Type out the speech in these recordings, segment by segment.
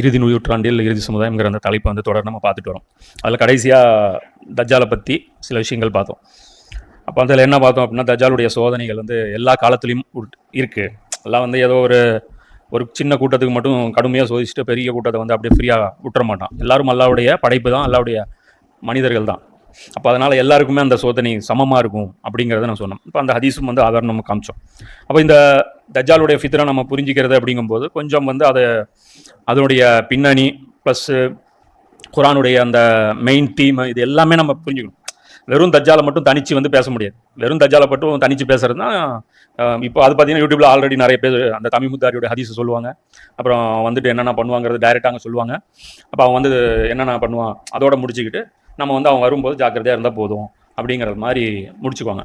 இறுதி நூற்றாண்டில் இறுதி சமுதாயம்ங்கிற அந்த தலைப்பை வந்து தொடர் நம்ம பார்த்துட்டு வரோம். அதில் கடைசியாக தஜாலை பற்றி சில விஷயங்கள் பார்த்தோம். அப்போ அதில் என்ன பார்த்தோம் அப்படின்னா தஜ்ஜாலுடைய சோதனைகள் வந்து எல்லா காலத்துலேயும் இருக்குது எல்லாம் வந்து ஏதோ ஒரு ஒரு சின்ன கூட்டத்துக்கு மட்டும் கடுமையாக சோதிச்சுட்டு பெரிய கூட்டத்தை வந்து அப்படியே ஃப்ரீயாக விட்டுற மாட்டான். எல்லாரும் அல்லாவுடைய படைப்பு தான் அல்லாவுடைய மனிதர்கள் தான். அப்போ அதனால் எல்லாருக்குமே அந்த சோதனை சமமாக இருக்கும் அப்படிங்கிறத நான் சொன்னோம் இப்போ அந்த ஹதீஸும் வந்து ஆதாரம் நம்ம காமிச்சோம். அப்போ இந்த தஜ்ஜாலுடைய ஃபித்ரா நம்ம புரிஞ்சிக்கிறது அப்படிங்கும்போது கொஞ்சம் வந்து அதை அதனுடைய பின்னணி ப்ளஸ்ஸு குரானுடைய அந்த மெயின் தீம் இது எல்லாமே நம்ம புரிஞ்சுக்கணும். வெறும் தஜ்ஜாலை மட்டும் தனிச்சு வந்து பேச முடியாது. வெறும் தஜ்ஜாலை மட்டும் தனிச்சு பேசுறதுனா இப்போ அது பார்த்தீங்கன்னா யூடியூப்ல ஆல்ரெடி நிறைய பேர் அந்த தமிழ் முத்தாரியோட ஹதீஸை சொல்லுவாங்க. அப்புறம் வந்துட்டு என்னென்ன பண்ணுவாங்கிறது டைரெக்டாக அங்கே சொல்லுவாங்க. அப்போ அவன் வந்து என்னென்ன பண்ணுவான் அதோட முடிச்சுக்கிட்டு நம்ம வந்து அவங்க வரும்போது ஜாக்கிரதையாக இருந்தால் போதும் அப்படிங்கிறது மாதிரி முடிச்சுக்குவாங்க.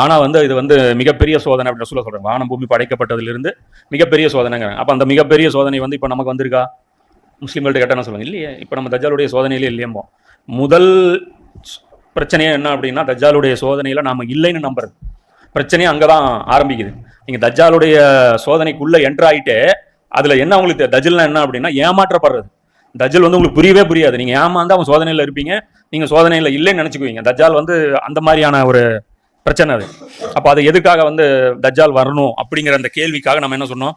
ஆனால் வந்து இது வந்து மிகப்பெரிய சோதனை அப்படின்னு சொல்ல சொல்கிறேன் வானம் பூமி படைக்கப்பட்டதுலேருந்து மிகப்பெரிய சோதனைங்கிறாங்க அப்போ அந்த மிகப்பெரிய சோதனை வந்து இப்போ நமக்கு வந்திருக்கா? முஸ்லீம்கள்ட்ட கேட்டால் என்ன சொல்லுவாங்க? இல்லையே இப்போ நம்ம தஜாலுடைய சோதனையிலே இல்லையம்போ. முதல் பிரச்சனையே என்ன அப்படின்னா தஜ்ஜாலுடைய சோதனையில் நாம் இல்லைன்னு நம்புறது. பிரச்சனையே அங்கே தான் ஆரம்பிக்குது. நீங்கள் தஜ்ஜாலுடைய சோதனைக்குள்ளே என்ட்ராயிட்டே அதில் என்ன உங்களுக்கு தஜில்னா என்ன அப்படின்னா ஏமாற்றப்படுறது. தஜ்ஜல் வந்து உங்களுக்கு புரியவே புரியாது. நீங்கள் ஏமாந்து அவன் சோதனையில் இருப்பீங்க. நீங்கள் சோதனையில் இல்லைன்னு நினச்சிக்குவீங்க. தஜ்ஜால் வந்து அந்த மாதிரியான ஒரு பிரச்சனை அது. அப்போ அது எதுக்காக வந்து தஜ்ஜால் வரணும் அப்படிங்கிற அந்த கேள்விக்காக நம்ம என்ன சொன்னோம்?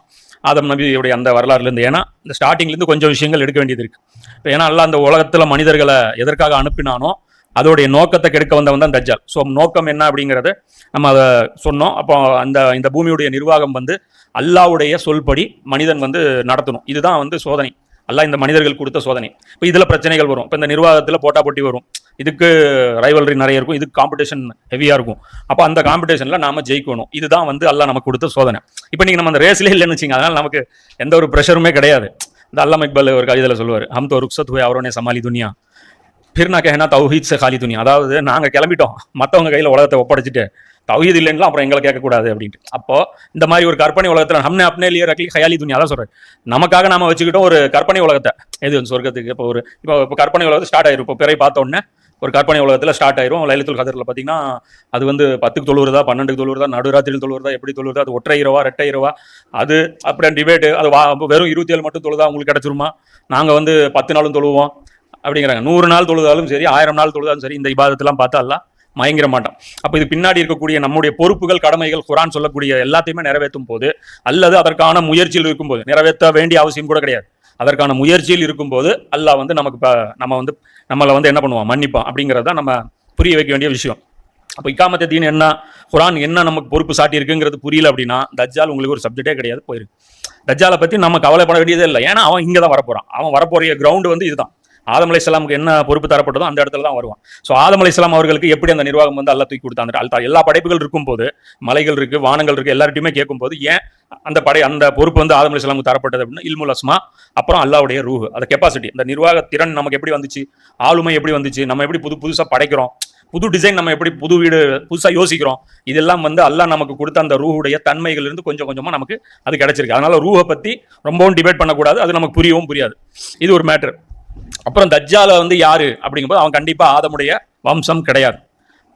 ஆதம் நபியுடைய அந்த வரலாறுலேருந்து. ஏன்னா இந்த ஸ்டார்டிங்லேருந்து கொஞ்சம் விஷயங்கள் எடுக்க வேண்டியது இருக்குது இப்போ ஏன்னா எல்லாம் அந்த உலகத்தில் மனிதர்களை எதற்காக அனுப்பினானோ அதோடைய நோக்கத்தை கெடுக்க வந்தவன் தான் தஜ்ஜால். ஸோ நோக்கம் என்ன அப்படிங்கிறத நம்ம அதை சொன்னோம். அப்போ அந்த இந்த பூமியுடைய நிர்வாகம் வந்து அல்லாவுடைய சொல்படி மனிதன் வந்து நடத்தணும். இதுதான் வந்து சோதனை. அல்ல இந்த மனிதர்கள் கொடுத்த சோதனை. இப்போ இதில் பிரச்சனைகள் வரும். இப்போ இந்த நிர்வாகத்தில் போட்டா போட்டி வரும். இதுக்கு ரைவல்ரி நிறைய இருக்கும். இதுக்கு காம்படிஷன் ஹெவியாக இருக்கும். அப்போ அந்த காம்படிஷனில் நாம ஜெயிக்கணும். இதுதான் வந்து அல்லாஹ் நமக்கு கொடுத்த சோதனை. இப்போ நீங்கள் நம்ம அந்த ரேஸ்லேயே இல்லைன்னு வச்சிங்க அதனால் நமக்கு எந்த ஒரு ப்ரெஷருமே கிடையாது. இந்த அல்லாம இக்பால் ஒரு கவிதையில் சொல்லுவார் ஹம் தோ ருக்ஸத் ஹோய் அவரோனே சமாளி துனியா. பிர்னா கேனா தௌஹீத் சே காலி துனியா. அதாவது நாங்கள் கிளம்பிட்டோம். மற்றவங்க கையில் உலகத்தை ஒப்படைச்சிட்டு தௌஹீத் இல்லைன்னா அப்புறம் எங்களை கேட்கக்கூடாது அப்படின்ட்டு. அப்போ இந்த மாதிரி ஒரு கற்பனை உலகத்தில் ஹம்னே அப்னே லியர் ரக்லி ஹயாலி துணியா தான் சொல்கிறேன் நமக்காக நாம வச்சுக்கிட்டோம் ஒரு கற்பனை உலகத்தை. எது வந்து சொர்க்கத்துக்கு? இப்போ ஒரு இப்போ இப்போ கற்பனை உலகத்து ஸ்டார்ட் ஆயிரும். இப்போ பிறை பார்த்த உடனே ஒரு கற்பனை உலகத்தில் ஸ்டார்ட் ஆயிரும். லைலத்துல் கதரில் பார்த்தீங்கன்னா அது வந்து பத்துக்கு தொழுவுறதா பன்னெண்டுக்கு தொழுவுறதா நடுராத்திரியில் தொழுவுறதா எப்படி தொழுவுறதா அது ஒற்றை இரவா ரெட்டை இரவா அது அப்புறம் டிபேட்டு அது வா வெறும் இருபத்தி ஏழு மட்டும் தொழுதா உங்களுக்கு கிடைச்சிருமா? நாங்கள் வந்து பத்து நாளும் தொழுவோம் அப்படிங்கிறாங்க. நூறு நாள் தொழுதாலும் சரி ஆயிரம் நாள் தொழுதாலும் சரி இந்த இபாதத்தெல்லாம் பார்த்தாலாம் மயங்கிற மாட்டோம் அப்போ இது பின்னாடி இருக்கக்கூடிய நம்முடைய பொறுப்புகள் கடமைகள் குரான் சொல்லக்கூடிய எல்லாத்தையுமே நிறைவேற்றும் போது அல்லது அதற்கான முயற்சியில் இருக்கும்போது நிறைவேற்ற வேண்டிய அவசியம் கூட கிடையாது. அதற்கான முயற்சியில் இருக்கும்போது அல்லாஹ் வந்து நமக்கு இப்போ நம்ம வந்து நம்மளை வந்து என்ன பண்ணுவான்? மன்னிப்போம் அப்படிங்கிறத நம்ம புரிய வைக்க வேண்டிய விஷயம். அப்போ இக்காமத்த தீன் என்ன குரான் என்ன நமக்கு பொறுப்பு சாட்டியிருக்குங்கிறது புரியல அப்படின்னா தஜ்ஜால் உங்களுக்கு ஒரு சப்ஜெக்டே கிடையாது போயிருக்கு தஜ்ஜாலை பற்றி நம்ம கவலைப்பட வேண்டியதே இல்லை. ஏன்னா அவன் இங்கே தான் வரப்போகிறான் அவன் வரப்போகிற கிரவுண்டு வந்து இதுதான். ஆதம் அலைஹிஸ்ஸலாமுக்கு என்ன பொறுப்பு தரப்பட்டதோ அந்த இடத்துல தான் வருவான். ஸோ ஆதம் அலைஹிஸ்ஸலாம் அவர்களுக்கு எப்படி அந்த நிர்வாகம் வந்து அல்லா தூக்கி கொடுத்தாங்க? அல்லா எல்லா படைப்புகள் இருக்கும் போது மலைகள் இருக்கு வானங்கள் இருக்கு எல்லார்ட்டையுமே கேட்கும்போது ஏன் அந்த படை அந்த பொறுப்பு வந்து ஆதம் அலிஸ்லாமுக்கு தரப்பட்டது அப்படின்னா இல்முல் அஸ்மா அப்புறம் அல்லாவுடைய ரூஹ் அந்த கெப்பாசிட்டி அந்த நிர்வாக திறன் நமக்கு எப்படி வந்துச்சு ஆளுமை எப்படி வந்துச்சு நம்ம எப்படி புது புதுசாக படைக்கிறோம் புது டிசைன் நம்ம எப்படி புது வீடு புதுசாக யோசிக்கிறோம் இதெல்லாம் வந்து அல்லாஹ் நமக்கு கொடுத்த அந்த ரூஹுடைய தன்மைகள் இருந்து கொஞ்சம் கொஞ்சமாக நமக்கு அது கிடைச்சிருக்கு. அதனால ரூஹை பற்றி ரொம்பவும் டிபேட் பண்ணக்கூடாது அது நமக்கு புரியவும் புரியாது. இது ஒரு மேட்ரு அப்புறம் தஜ்ஜால வந்து யாரு அப்படிங்கும்போது அவன் கண்டிப்பா ஆதமுடைய வம்சம் கிடையாது.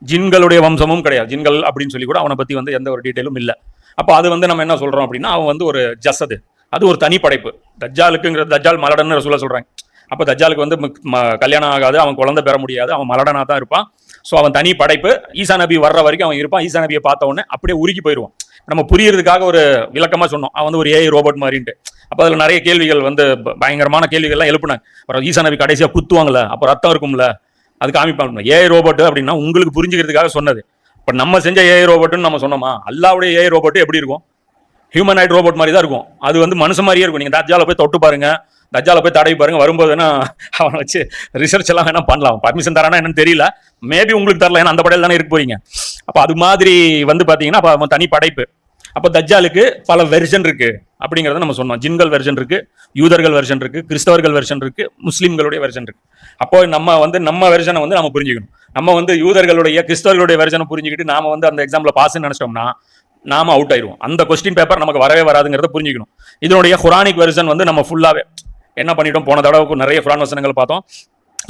ஜின்களுடைய வம்சமும் கிடையாது. ஜின்கள் அப்படின்னு சொல்லி கூட அவனை பற்றி வந்து எந்த ஒரு டீட்டெயிலும் இல்லை. அப்போ அது வந்து நம்ம என்ன சொல்கிறோம் அப்படின்னா அவன் வந்து ஒரு ஜசது. அது ஒரு தனி படைப்பு. தஜ்ஜாலுக்குங்கிறது தஜ்ஜால் மலடன்னு சொல்ல சொல்கிறாங்க அப்போ தஜ்ஜாலுக்கு வந்து ம- கல்யாணம் ஆகாது அவன் குழந்தை பெற முடியாது அவன் மலடனாக தான் இருப்பான். ஸோ அவன் தனி படைப்பு. ஈசா நபி வர்ற வரைக்கும் அவன் இருப்பான். ஈசா நபியை பார்த்த உடனே அப்படியே உருகி போயிடுவான். நம்ம புரியறதுக்காக ஒரு விளக்கமாக சொன்னோம். அவன் வந்து ஒரு ஏஐ ரோபோட் மாதிரின்ட்டு. அப்போ அதில் நிறைய கேள்விகள் வந்து பயங்கரமான கேள்விகள்லாம் எழுப்புனாங்க. அப்புறம் ஈசா நபி கடைசியாக குத்துவாங்கல்ல அப்போ ரத்தம் இருக்கும்ல அது காமிப்பாங்க. ஏஐ ரோபோட்டு அப்படின்னா உங்களுக்கு புரிஞ்சுக்கிறதுக்காக சொன்னது. இப்போ நம்ம செஞ்ச ஏஐ ரோபோட்டுன்னு நம்ம சொன்னோமா? அல்லாவுடைய ஏஐ ரோபோட்டு எப்படி இருக்கும்? ஹியூமன் ஹியூமனைட் ரோபோட் மாதிரி தான் இருக்கும். அது வந்து மனுஷன் மாதிரியே இருக்கும். நீங்கள் தஜ்ஜால போய் தொட்டு பாருங்கள் தஜ்ஜால போய் தடவி பாருங்க. வரும்போது வேணா அவனை வச்சு ரிசர்ச் எல்லாம் வேணா பண்ணலாம். பர்மிஷன் தரானா என்னன்னு தெரியல. மேபி உங்களுக்கு தரல. ஏன்னா அந்த படையில் தானே இருக்க போறீங்க. அப்போ அது மாதிரி வந்து பார்த்தீங்கன்னா அப்போ அவன் தனி படைப்பு. அப்போ தஜ்ஜாலுக்கு பல வெர்ஷன் இருக்கு அப்படிங்கிறத நம்ம சொன்னோம். ஜின்கள் வெர்ஷன் இருக்கு யூதர்கள் வெர்ஷன் இருக்கு கிறிஸ்தவர்கள் வெர்ஷன் இருக்கு முஸ்லீம்களுடைய வெர்ஷன் இருக்கு. அப்போ நம்ம வந்து நம்ம வெர்ஷனை வந்து நம்ம புரிஞ்சுக்கணும். நம்ம வந்து யூதர்களுடைய கிறிஸ்தவர்களுடைய வெர்ஷனை புரிஞ்சுக்கிட்டு நாம வந்து அந்த எக்ஸாம்ல பாஸ்ன்னு நினைச்சிட்டோம்னா நாம அவுட் ஆயிடுவோம் அந்த கொஸ்டின் பேப்பர் நமக்கு வரவே வராதுங்கிறத புரிஞ்சுக்கணும். இதனுடைய குரானிக் வெர்ஷன் வந்து நம்ம ஃபுல்லாவே என்ன பண்ணிட்டோம்? போன தடவைக்கும் நிறைய குரான் வசனங்கள் பார்த்தோம்.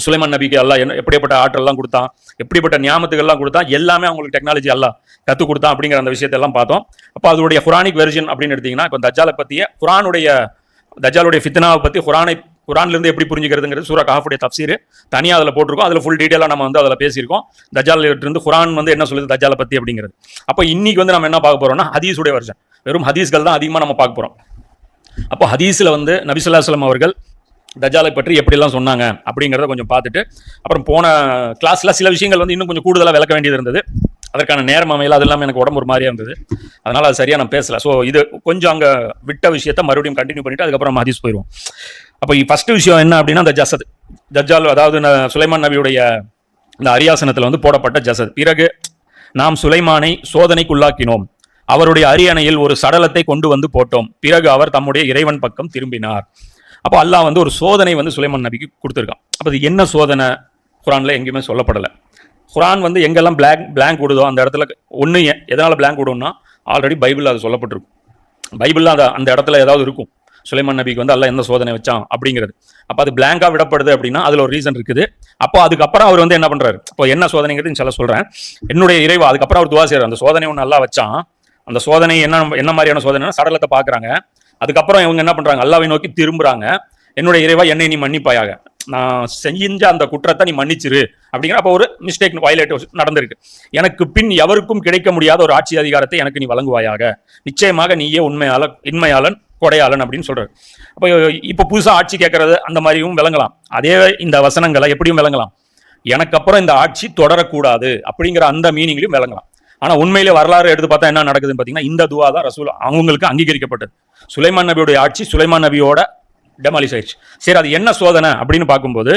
சுலைமான் நபிக்கு எல்லாம் என்ன எப்படிப்பட்ட ஆற்றல்லாம் கொடுத்தான்? எப்படிப்பட்ட ஞாபகத்துக்கெல்லாம் கொடுத்தான்? எல்லாமே அவங்களுக்கு டெக்னாலஜி எல்லாம் கற்றுக் கொடுத்தான் அப்படிங்கிற அந்த விஷயத்தெல்லாம் பார்த்தோம். அப்போ அதனுடைய குரானிக் வெர்ஷன் அப்படின்னு எடுத்தீங்கன்னா இப்போ தஜாலை பற்றிய குரானுடைய தஜாலுடைய ஃபித்னாவை பற்றி குரானை குரான்லேருந்து எப்படி புரிஞ்சுக்கிறதுங்கிறது சூரா காஃபுடைய தப்சீர். தனியாக அதில் போட்டிருக்கோம். அதில் ஃபுல் டீட்டெயிலாக நம்ம வந்து அதில் பேசியிருக்கோம். தஜாலிருந்து குரான் வந்து என்ன சொல்லுது தஜாலை பற்றி அப்படிங்கிறது. அப்போ இன்னைக்கு வந்து நம்ம என்ன பார்க்க போகிறோம்னா ஹதீஸுடைய வருஷன் வெறும் ஹதீஸ்கள் தான் அதிகமாக நம்ம பார்க்க போகிறோம் அப்போ ஹதீஸில் வந்து நபிசுல்லாஸ்லம் அவர்கள் தஜாலை பற்றி எப்படிலாம் சொன்னாங்க அப்படிங்கிறத கொஞ்சம் பார்த்துட்டு அப்புறம் போன கிளாஸில் சில விஷயங்கள் வந்து இன்னும் கொஞ்சம் கூடுதலாக விளக்க வேண்டியது இருந்தது. அதற்கான நேரம் அமையல அது இல்லாமல் எனக்கு உடம்பு ஒரு மாதிரியா இருந்தது. அதனால் அது சரியாக நான் பேசல. ஸோ இது கொஞ்சம் அங்கே விட்ட விஷயத்த மறுபடியும் கண்டினியூ பண்ணிட்டு அதுக்கப்புறம் ஹதீஸ் போயிடுவோம் அப்போ ஃபஸ்ட்டு விஷயம் என்ன அப்படின்னா அந்த ஜசத். தஜால் அதாவது ந- சுலைமான் நபியுடைய இந்த அரியாசனத்தில் வந்து போடப்பட்ட ஜசத். பிறகு நாம் சுலைமானை சோதனைக்குள்ளாக்கினோம். அவருடைய அரியணையில் ஒரு சடலத்தை கொண்டு வந்து போட்டோம். பிறகு அவர் தம்முடைய இறைவன் பக்கம் திரும்பினார். அப்போ அல்லாஹ் வந்து ஒரு சோதனை வந்து சுலைமான் நபிக்கு கொடுத்துருக்கான். அப்போ அது என்ன சோதனை? குரான்ல எங்கேயுமே சொல்லப்படலை. குரான் வந்து எங்கெல்லாம் பிளாங்க் பிளாங்க் விடுதோ அந்த இடத்துல ஒன்று எதனால் பிளாங்க் விடும்னா ஆல்ரெடி பைபிளில் அது சொல்லப்பட்டிருக்கும். பைபிளில் அந்த அந்த இடத்துல ஏதாவது இருக்கும். சுலைமான் நபிக்கு வந்து அல்லாஹ் எந்த சோதனை வச்சான் அப்படிங்கிறது. அப்போ அது பிளாங்காக விடப்படுது அப்படின்னா அதில் ஒரு ரீசன் இருக்குது. அப்போ அதுக்கப்புறம் அவர் வந்து என்ன பண்ணுறாரு இப்போ என்ன சோதனைங்கிறது சொல்ல சொல்கிறேன் என்னுடைய இறைவா அதுக்கப்புறம் அவர் துவா செய்கிறார் அந்த சோதனை ஒன்று நல்லா வச்சான். அந்த சோதனை என்ன என்ன மாதிரியான சோதனைனா சடலத்தை பார்க்குறாங்க. அதுக்கப்புறம் இவங்க என்ன பண்ணுறாங்க அல்லாவை நோக்கி திரும்புறாங்க. என்னுடைய இறைவா என்னை நீ மன்னிப்பாயாக. நான் செஞ்ச அந்த குற்றத்தை நீ மன்னிச்சிரு. அப்படிங்கிற அப்போ ஒரு மிஸ்டேக் வயலேட் நடந்திருக்கு. எனக்கு பின் எவருக்கும் கிடைக்க முடியாத ஒரு ஆட்சி அதிகாரத்தை எனக்கு நீ வழங்குவாயாக. நிச்சயமாக நீயே உண்மையாளன் இன்மையாளன் கொடையாளன் அப்படின்னு சொல்றாரு. அப்போ இப்போ புதுசாக ஆட்சி கேட்கறது அந்த மாதிரியும் விளங்கலாம். அதே இந்த வசனங்களை எப்படியும் விளங்கலாம். எனக்கு அப்புறம் இந்த ஆட்சி தொடரக்கூடாது அப்படிங்கிற அந்த மீனிங்லையும் விளங்கலாம். ஆனால் உண்மையிலே வரலாறு எடுத்து பார்த்தா என்ன நடக்குதுன்னு பார்த்தீங்கன்னா இந்த துவா தான் ரசூல் அவங்களுக்கு அங்கீகரிக்கப்பட்டது. சுலைமான் நபியோடைய ஆட்சி சுலைமான் நபியோட டெமாலிஷ் ஆயிடுச்சு சரி அது என்ன சோதனை அப்படின்னு பார்க்கும்போது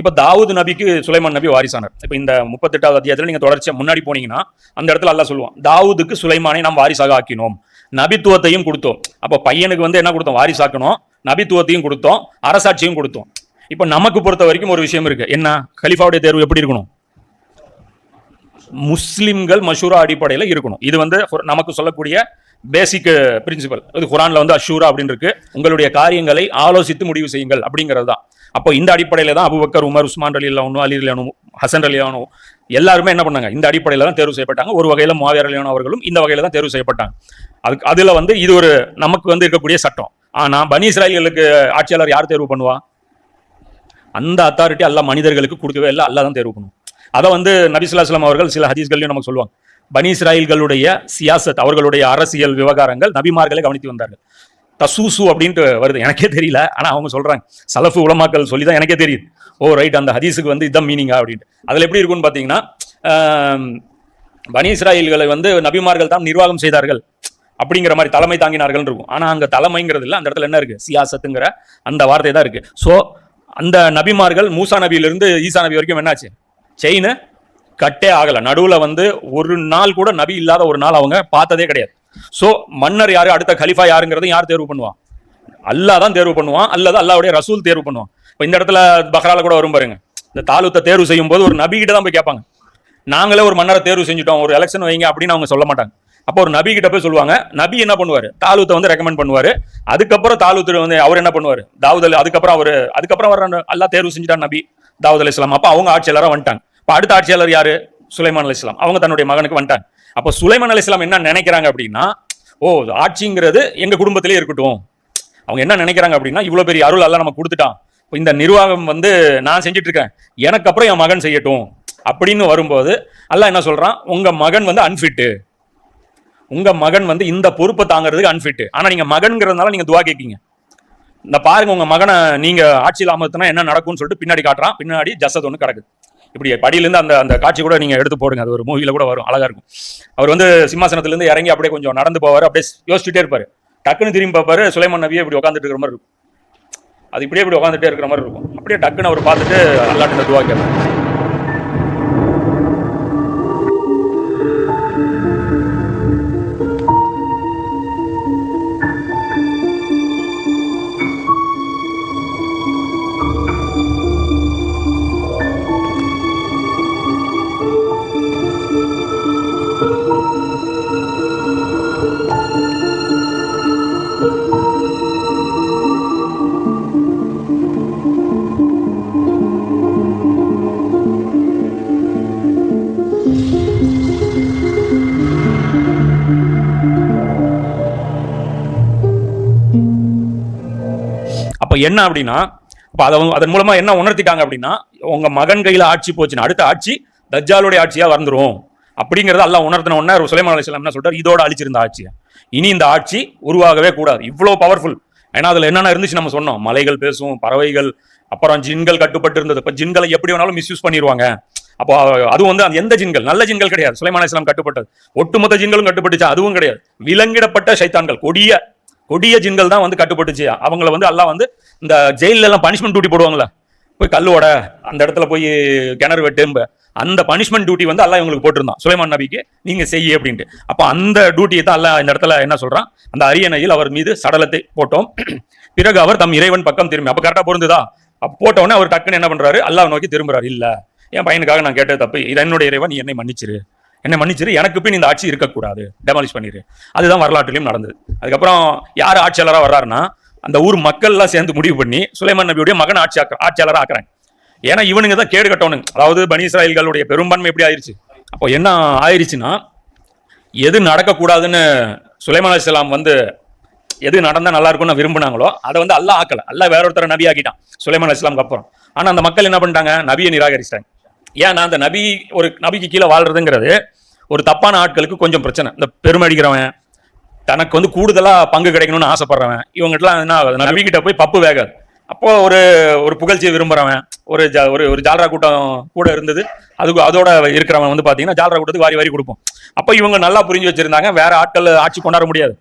இப்போ தாவூது நபிக்கு சுலைமான் நபி வாரிசானார். இப்போ இந்த முப்பத்தெட்டாவது அத்தியாயத்தில் நீங்கள் தொடர்ச்சியாக முன்னாடி போனீங்கன்னா அந்த இடத்துல எல்லாம் சொல்லுவான். தாவூதுக்கு சுலைமானை நாம் வாரிசாக ஆக்கினோம். நபித்துவத்தையும் கொடுத்தோம். அப்போ பையனுக்கு வந்து என்ன கொடுத்தோம்? வாரிசாக்கணும். நபித்துவத்தையும் கொடுத்தோம். அரசாட்சியும் கொடுத்தோம். இப்போ நமக்கு பொறுத்த வரைக்கும் ஒரு விஷயம் இருக்குது என்ன? கலிஃபாவுடைய தேர்வு எப்படி இருக்கணும்? முஸ்லிம்கள் மஷூரா அடிப்படையில் இருக்கணும். இது வந்து நமக்கு சொல்லக்கூடிய பேசிக் பிரின்சிபல் இது குரான்ல வந்து அஷூரா அப்படின்னு இருக்கு உங்களுடைய காரியங்களை ஆலோசித்து முடிவு செய்யுங்கள் அப்படிங்கிறது தான். அப்போ இந்த அடிப்படையில் தான் Abu Bakr Umar Usman Ali அல்லானு Ali அலியானு ஹசன் அலியானு எல்லாருமே என்ன பண்ணாங்க? இந்த அடிப்படையில் தான் தேர்வு செய்யப்பட்டாங்க. ஒரு வகையில் மாவியர் அலியானு அவர்களும் இந்த வகையில் தான் தேர்வு செய்யப்பட்டாங்க. அதுக்கு அதில் வந்து இது ஒரு நமக்கு வந்து இருக்கக்கூடிய சட்டம். ஆனால் பனி இஸ்ராயல்களுக்கு ஆட்சியாளர் யார் தேர்வு பண்ணுவா? அந்த அத்தாரிட்டி அல்ல மனிதர்களுக்கு கொடுக்கவே இல்லை. அல்லா தான் தேர்வு பண்ணுவோம் அதை வந்து நபிசுல்லாஸ்லாம் அவர்கள் சில ஹதீஸ்கள்லையும் நமக்கு சொல்லுவாங்க. பனி இஸ்ராயல்களுடைய சியாசத் அவர்களுடைய அரசியல் விவகாரங்கள் நபிமார்களை கவனித்து வந்தார்கள். தசூசு அப்படின்ட்டு வருது. எனக்கே தெரியல. ஆனால் அவங்க சொல்கிறாங்க சலஃபு உலமாக்கள் சொல்லி தான் எனக்கே தெரியுது. ஓ ரைட் அந்த ஹதீஸுக்கு வந்து இதான் மீனிங்கா அப்படின்ட்டு. அதில் எப்படி இருக்கும்னு பார்த்தீங்கன்னா ஆம், பனி வந்து நபிமார்கள் தான் நிர்வாகம் செய்தார்கள் அப்படிங்கிற மாதிரி தலைமை தாங்கினார்கள் இருக்கும். ஆனால் அங்கே தலைமைங்கிறது இல்லை. அந்த இடத்துல என்ன இருக்குது சியாசத்துங்கிற அந்த வார்த்தை தான் இருக்குது ஸோ அந்த நபிமார்கள் மூசா நபியிலிருந்து ஈசா நபி வரைக்கும் என்னாச்சு? செயினை கட்டே ஆகலை. நடுவில் வந்து ஒரு நாள் கூட நபி இல்லாத ஒரு நாள் அவங்க பார்த்ததே கிடையாது. ஸோ மன்னர் யார்? அடுத்த கலிஃபா யாருங்கிறதும் யார் தேர்வு பண்ணுவான்? அல்லா தான் தேர்வு பண்ணுவான். அல்லது அல்லாவுடைய ரசூல் தேர்வு பண்ணுவான். இப்போ இந்த இடத்துல பஹ்ரால கூட வரும் பாருங்க. இந்த தாலுத்தை தேர்வு செய்யும் போது ஒரு நபிகிட்ட தான் போய் கேட்பாங்க. நாங்களே ஒரு மன்னரை தேர்வு செஞ்சுட்டோம். ஒரு எலெக்ஷன் வைங்க அப்படின்னு அவங்க சொல்ல மாட்டாங்க. அப்போ ஒரு நபி கிட்ட போய் சொல்லுவாங்க. நபி என்ன பண்ணுவார்? தாலூத்தை வந்து ரெக்கமெண்ட் பண்ணுவார். அதுக்கப்புறம் தாலூத்து வந்து அவர் என்ன பண்ணுவார்? தாவூத் அலி அதுக்கப்புறம் அவர் அதுக்கப்புறம் வர அல்லா தேர்வு செஞ்சுட்டான் நபி தாவூத் அலி இஸ்லாம் அப்போ அவங்க ஆட்சியாளராக வந்துட்டாங்க. இப்போ அடுத்த ஆட்சியாளர் யாரு? சுலைமான் அலி இஸ்லாம். அவங்க தன்னுடைய மகனுக்கு வந்துட்டாங்க. அப்போ சுலைமான் அலி இஸ்லாம் என்ன நினைக்கிறாங்க அப்படின்னா ஓ ஆட்சிங்கிறது எங்கள் குடும்பத்திலே இருக்கட்டும். அவங்க என்ன நினைக்கிறாங்க அப்படின்னா இவ்வளோ பெரிய அருள் எல்லாம் நம்ம கொடுத்துட்டான். இப்போ இந்த நிர்வாகம் வந்து நான் செஞ்சுட்டு இருக்கேன் எனக்கு அப்புறம் என் மகன் செய்யட்டும் அப்படின்னு வரும்போது அல்லாஹ் என்ன சொல்கிறான் உங்கள் மகன் வந்து அன்ஃபிட்டு உங்கள் மகன் வந்து இந்த பொறுப்பை தாங்கிறதுக்கு அன்ஃபிட்டு ஆனால் நீங்கள் மகன்கிறதுனால நீங்கள் துவா கேட்பீங்க இந்த பாருங்க உங்கள் மகனை நீங்கள் ஆட்சியில் அமர்த்தினா என்ன நடக்கும்னு சொல்லிட்டு பின்னாடி காட்டுறான். பின்னாடி ஜசத் ஒன்று கிடக்குது இப்படி படியிலேருந்து அந்த அந்த காட்சி கூட நீங்கள் எடுத்து போடுங்க. அது ஒரு மூவியில் கூட வரும். அழகாக இருக்கும். அவர் வந்து சிம்மாசனத்துலேருந்து இறங்கி அப்படியே கொஞ்சம் நடந்து போவார். அப்படியே யோசிச்சுட்டே இருப்பார். டக்குன்னு திரும்பி பார்ப்பாரு. சுலைமான் நபியே இப்படி உட்காந்துட்டு இருக்கிற மாதிரி இருக்கும். அது இப்படியே இப்படி உட்காந்துட்டே இருக்கிற மாதிரி இருக்கும். அப்படியே டக்குன்னு அவர் பார்த்துட்டு அல்லாட்ட துவா கேட்பார் அப்போ என்ன அப்படின்னா அப்போ அதை அதன் மூலமாக என்ன உணர்த்திட்டாங்க அப்படின்னா உங்கள் மகன் கையில் ஆட்சி போச்சுன்னா அடுத்த ஆட்சி தஜ்ஜாலுடைய ஆட்சியாக வந்துடும் அப்படிங்கிறத எல்லாம் உணர்த்தின உடனே சுலைமான் அலிஸ்லாம் என்ன சொல்கிறார் இதோட அழிச்சிருந்த ஆட்சியை. இனி இந்த ஆட்சி உருவாகவே கூடாது. இவ்வளோ பவர்ஃபுல் ஏன்னா அதில் என்னென்ன இருந்துச்சு நம்ம சொன்னோம். மலைகள் பேசும் பறவைகள் அப்புறம் ஜின்கள் கட்டுப்பட்டு இருந்தது. இப்போ ஜின்களை எப்படி வேணாலும் மிஸ்யூஸ் பண்ணிடுவாங்க அப்போ அது வந்து அந்த எந்த ஜின்கள்? நல்ல ஜின்கள் கிடையாது. சுலைமான் இஸ்லாம் கட்டுப்பட்டது. ஒட்டுமொத்த ஜின்களும் கட்டுப்பட்டுச்சு? அதுவும் கிடையாது. விலங்கிடப்பட்ட சைத்தான்கள். கொடிய கொடிய ஜின்கள் தான் வந்து கட்டுப்பட்டுச்சு. அவங்கள வந்து அல்லாஹ் வந்து இந்த ஜெயில்ல எல்லாம் பனிஷ்மெண்ட் டியூட்டி போடுவாங்களே போய் கல்லோட அந்த இடத்துல போய் கிணறு வெட்டு அந்த பனிஷ்மெண்ட் டியூட்டி வந்து எல்லாம் இவங்களுக்கு போட்டிருந்தான். சுலைமான் நபிக்கு நீங்க செய்ய அப்படின்ட்டு. அப்போ அந்த டியூட்டியை தான் எல்லாம் இந்த இடத்துல என்ன சொல்றான்? அந்த அரியணையில் அவர் மீது சடலத்தை போட்டோம். பிறகு அவர் தம் இறைவன் பக்கம் திரும்பி அப்போ கரெக்டாக பொருந்துதா அப்போ போட்ட அவர் டக்குன்னு என்ன பண்றாரு? அல்லாஹ் நோக்கி திரும்புறாரு. இல்லை என் பையனுக்காக நான் கேட்டது தப்பு. இது என்னுடைய இறைவன் நீ என்னை மன்னிச்சிரு. என்னை மன்னிச்சிரு எனக்கு பின் இந்த ஆட்சி இருக்கக்கூடாது. டெமாலிஷ் பண்ணிரு. அதுதான் வரலாற்றிலையும் நடந்தது. அதுக்கப்புறம் யார் ஆட்சியாளராக வர்றாருன்னா அந்த ஊர் மக்கள்லாம் சேர்ந்து முடிவு பண்ணி சுலைமான் நபியுடைய மகன் ஆட்சி ஆட்சியாளராக ஆக்குறாங்க. ஏன்னா இவனுங்க தான் கேடு கட்டவனுங்க. அதாவது பனி இஸ்ராயல்களுடைய பெரும்பான்மை எப்படி ஆயிடுச்சு அப்போ என்ன ஆயிருச்சுன்னா எது நடக்கக்கூடாதுன்னு சுலைமான் அலிஸ்லாம் வந்து எது நடந்தால் நல்லா இருக்கும்னு விரும்பினாங்களோ அதை வந்து அல்லா ஆக்கலை. அல்லா வேற ஒருத்தரை நபி ஆக்கிட்டான் சுலைமான் அலிஸ்லாமுக்கு அப்புறம். ஆனால் அந்த மக்கள் என்ன பண்ணிட்டாங்க? நபியை நிராகரிச்சிட்டாங்க. ஏன்னா அந்த நபி ஒரு நபிக்கு கீழே வாழ்கிறதுங்கிறது ஒரு தப்பான ஆட்களுக்கு கொஞ்சம் பிரச்சனை. இந்த பெருமை அடிக்கிறவன் தனக்கு வந்து கூடுதலாக பங்கு கிடைக்கணும்னு ஆசைப்படுறவன் இவங்ககிட்டலாம் என்ன ஆகுது. நபிக்கிட்ட போய் பப்பு வேகாது. அப்போ ஒரு ஒரு புகழ்ச்சியை விரும்புகிறவன் ஒரு ஜா- ஒரு ஒரு ஜால்ரா கூட்டம் கூட இருந்தது அதுக்கு அதோட இருக்கிறவன் வந்து பார்த்தீங்கன்னா ஜால்ரா கூட்டத்துக்கு வாரி வாரி கொடுப்போம். அப்போ இவங்க நல்லா புரிஞ்சு வச்சுருந்தாங்க வேற ஆட்கள் ஆட்சி கொண்டாட முடியாது.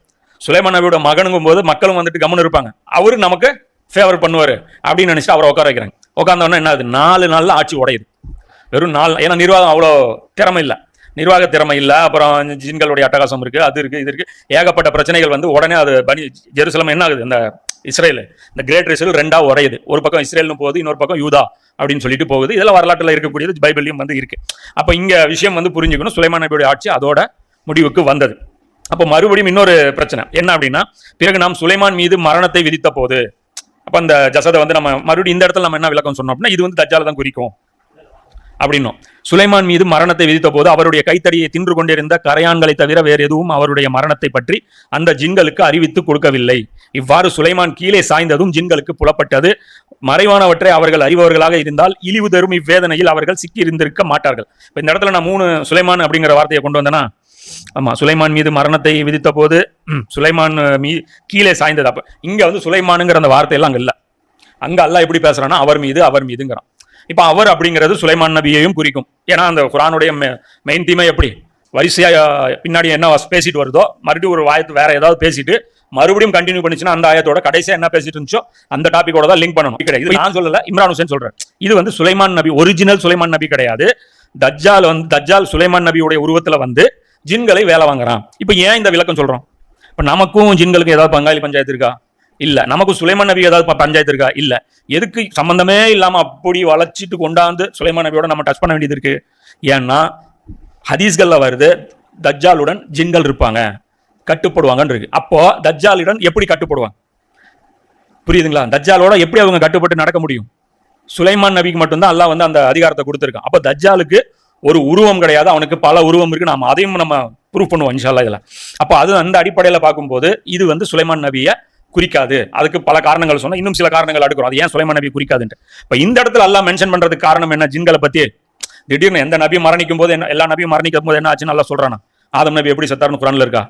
சுலைமான் நபியோட மகனுங்கும் போது மக்களும் வந்துட்டு கவனம் இருப்பாங்க. அவரு நமக்கு ஃபேவர் பண்ணுவார் அப்படின்னு நினச்சிட்டு அவரை உட்கார வைக்கிறாங்க. உட்காந்தோன்னா என்ன ஆகுது? நாலு நாளில் ஆட்சி உடையுது. வெறும் நாள் ஏன்னா நிர்வாகம் அவ்வளோ திறமை இல்லை. நிர்வாக திறமை இல்லை அப்புறம் ஜின்களுடைய அட்டகாசம் இருக்குது அது இருக்குது இது இருக்குது ஏகப்பட்ட பிரச்சனைகள் வந்து உடனே அது பனி ஜெருசலம் என்ன ஆகுது? இந்த இஸ்ரேல். இந்த கிரேட் இஸ்ரேல் ரெண்டாக உடையுது ஒரு பக்கம் இஸ்ரேல்னு போகுது இன்னொரு பக்கம் யூதா அப்படின்னு சொல்லிட்டு போகுது. இதெல்லாம் வரலாற்றில் இருக்கக்கூடியது பைபிள்லையும் வந்து இருக்குது அப்போ இங்கே விஷயம் வந்து புரிஞ்சுக்கணும். சுலைமான் நபியுடைய ஆட்சி அதோட முடிவுக்கு வந்தது. அப்போ மறுபடியும் இன்னொரு பிரச்சனை. என்ன அப்படின்னா பிறகு நாம் சுலைமான் மீது மரணத்தை விதித்த போது அப்போ அந்த ஜசதை வந்து நம்ம மறுபடியும் இந்த இடத்துல நம்ம என்ன விளக்கம் சொன்னோம் அப்படின்னா இது வந்து தஜால தான் குறிக்கும். அப்படின்னும். சுலைமான் மீது மரணத்தை விதித்த போது அவருடைய கைத்தடியை தின்று கொண்டிருந்த கரையான்களை தவிர வேறு எதுவும் அவருடைய மரணத்தை பற்றி அந்த ஜின்களுக்கு அறிவித்து கொடுக்கவில்லை. இவ்வாறு சுலைமான் கீழே சாய்ந்ததும் ஜின்களுக்கு புலப்பட்டது. மறைவானவற்றை அவர்கள் அறிபவர்களாக இருந்தால் இழிவு தரும் இவ்வேதனையில் அவர்கள் சிக்கி இருந்திருக்க மாட்டார்கள். இப்போ இந்த இடத்துல நான் மூணு சுலைமான் அப்படிங்கிற வார்த்தையை கொண்டு வந்தேனா? ஆமா சுலைமான் மீது மரணத்தை விதித்த போது சுலைமான் மீ கீழே சாய்ந்தது. அப்ப இங்க வந்து சுலைமானுங்கிற அந்த வார்த்தையெல்லாம் அங்க இல்ல. அங்க அல்ல எப்படி பேசுறான்னா அவர் மீது அவர் மீதுங்கிறான். இப்ப அவர் அப்படிங்கிறது சுலைமான் நபியையும் குறிக்கும். ஏன்னா அந்த குரானுடைய மெயின் தீமை எப்படி? வரிசையா அஹ், பின்னாடி என்ன பேசிட்டு வருதோ மறுபடியும் ஒரு வாயத்து வேற ஏதாவது பேசிட்டு மறுபடியும் கண்டினியூ பண்ணிச்சுன்னா அந்த ஆயத்தோட கடைசியா என்ன பேசிட்டு இருந்துச்சோ அந்த டாபிக்கோட தான் லிங்க் பண்ணணும். கிடையாது இது நான் சொல்லல இம்ரான் ஹுசேன் சொல்றேன் இது வந்து சுலைமான் நபி ஒரிஜினல் சுலைமான் நபி கிடையாது. தஜ்ஜால் வந்து தஜ்ஜால் சுலைமான் நபியுடைய உருவத்துல வந்து ஜின்களை வேலை வாங்குறான். இப்போ ஏன் இந்த விளக்கம் சொல்றோம்? இப்போ நமக்கும் ஜின்களுக்கு ஏதாவது பங்காளி பஞ்சாயத்து இருக்கா? இல்லை. நமக்கு சுலைமான் நபி ஏதாவது பஞ்சாயத்து இருக்கா? இல்லை. எதுக்கு சம்பந்தமே இல்லாமல் அப்படி வளைச்சிட்டு கொண்டாந்து சுலைமான் நபியோட நம்ம டச் பண்ண வேண்டியது இருக்கு? ஏன்னா ஹதீஸ்களில் வருது தஜ்ஜாலுடன் ஜின்கள் இருப்பாங்க. கட்டுப்படுவாங்கன்னு இருக்கு. அப்போ தஜ்ஜாலுடன் எப்படி கட்டுப்படுவாங்க? புரியுதுங்களா? தஜ்ஜாலோட எப்படி அவங்க கட்டுப்பட்டு நடக்க முடியும்? சுலைமான் நபிக்கு மட்டும்தான் அல்லாஹ் வந்து அந்த அதிகாரத்தை கொடுத்துருக்கான். அப்போ தஜ்ஜாலுக்கு ஒரு உருவம் கிடையாது. அவனுக்கு பல உருவம் இருக்கு. நாம அதையும் நம்ம ப்ரூவ் பண்ணுவோம் இன்ஷால்லா இதில். அப்போ அது அந்த அடிப்படையில் பார்க்கும்போது இது வந்து சுலைமான் நபியை குறிக்காது. அதுக்கு பல காரணங்கள் சொன்னால் இன்னும் சில காரணங்கள் அடுக்கிறோம் அது ஏன் சுலைமான் நபி குறிக்காதுன்ட்டு. இப்போ இந்த இடத்துல எல்லாம் மென்ஷன் பண்ணுறதுக்கு காரணம் என்ன? ஜின்களை பற்றி திடீர்னு எந்த நபி மரணிக்கும் போது என்ன எல்லா நபியும் மரணிக்கும் போது என்ன ஆச்சுன்னு நல்லா சொல்கிறானா ஆதம் நபி எப்படி செத்தாருன்னு குரானில் இருக்கா?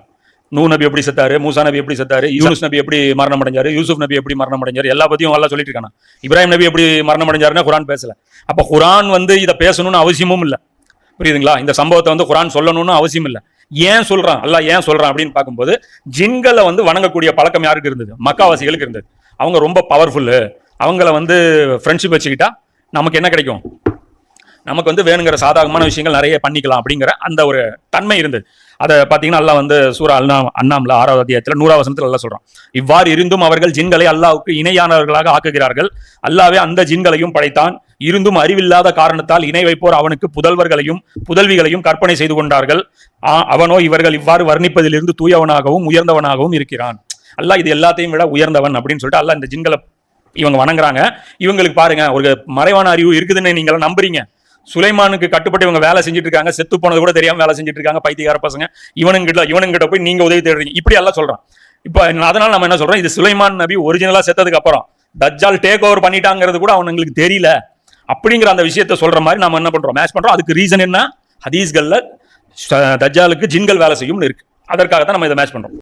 நூ நபி எப்படி செத்தாரு? மூசா நபி எப்படி செத்தாரு? யூனுஸ் நபி எப்படி மரணம் அடைஞ்சாரு யூசுப் நபி எப்படி மரணம் அடைஞ்சாரு எல்லா பத்தியும் எல்லாம் சொல்லிட்டு இருக்கானா இப்ராஹிம் நபி எப்படி மரணம் அடைஞ்சாருன்னா குரான் பேசல. அப்போ குரான் வந்து இதை பேசணும்னு அவசியமும் இல்லை. புரியுதுங்களா? இந்த சம்பவத்தை வந்து குரான் சொல்லணும்னு அவசியம் இல்லை. ஏன் சொல்றான்? அல்லாஹ் ஏன் சொல்றான் அப்படின்னு பார்க்கும்போது ஜின்களை வந்து வணங்கக்கூடிய பழக்கம் யாருக்கு இருந்தது? மக்காவாசிகளுக்கு இருந்தது. அவங்க ரொம்ப பவர்ஃபுல்லு அவங்கள வந்து ஃப்ரெண்ட்ஷிப் வச்சுக்கிட்டா நமக்கு என்ன கிடைக்கும்? நமக்கு வந்து வேணுங்கிற சாதகமான விஷயங்கள் நிறைய பண்ணிக்கலாம் அப்படிங்கிற அந்த ஒரு தன்மை இருந்தது. அதை பார்த்தீங்கன்னா அல்லா வந்து சூரா அல்லா அண்ணாம்ல ஆறாவது அத்தியாயத்தில் நூறாவசனத்தில் வசனத்தில் சொல்கிறான் இவ்வாறு இருந்தும் அவர்கள் ஜின்களை அல்லாவுக்கு இணையானவர்களாக ஆக்குகிறார்கள். அல்லாவே அந்த ஜின்களையும் படைத்தான். இருந்தும் அறிவில்லாத காரணத்தால் இணை வைப்போர் அவனுக்கு புதல்வர்களையும் புதல்விகளையும் கற்பனை செய்து கொண்டார்கள். ஆ, அவனோ இவர்கள் இவ்வாறு வர்ணிப்பதிலிருந்து தூயவனாகவும் உயர்ந்தவனாகவும் இருக்கிறான். அல்லாஹ் இது எல்லாத்தையும் விட உயர்ந்தவன் அப்படின்னு சொல்லிட்டு அல்லா இந்த ஜின்களை இவங்க வணங்குறாங்க. இவங்களுக்கு பாருங்க ஒரு மறைவான அறிவு இருக்குதுன்னு நீங்களாம் எல்லாம் நம்புறீங்க. சுலைமானுக்கு கட்டுப்பட்டு இவங்க வேலை செஞ்சுட்டு இருக்காங்க செத்து போனது கூட தெரியாம வேலை செஞ்சுட்டு இருக்காங்க பைத்தியகார பசங்க. இவனுங்க கிட்ட போய் நீங்க உதவி தேடுறீங்க. இப்படி எல்லாம் சொல்றான். இப்போ அதனால நம்ம என்ன சொல்றோம்? இது சுலைமான் நபி ஒரிஜினலா செத்ததுக்கு அப்புறம் தஜ்ஜால் டேக் ஓவர் பண்ணிட்டாங்கிறது கூட அவனுங்களுக்கு தெரியல. அப்படிங்கிற அந்த விஷயத்த சொல்ற மாதிரி நம்ம என்ன பண்றோம்? மேட்ச் பண்றோம். அதுக்கு ரீசன் என்ன? ஹதீஸ்கல்ல தஜ்ஜாலுக்கு ஜின்கள் வேலை செய்யும்னு இருக்கு. அதற்காக தான் நம்ம இதை மேட்ச் பண்றோம்.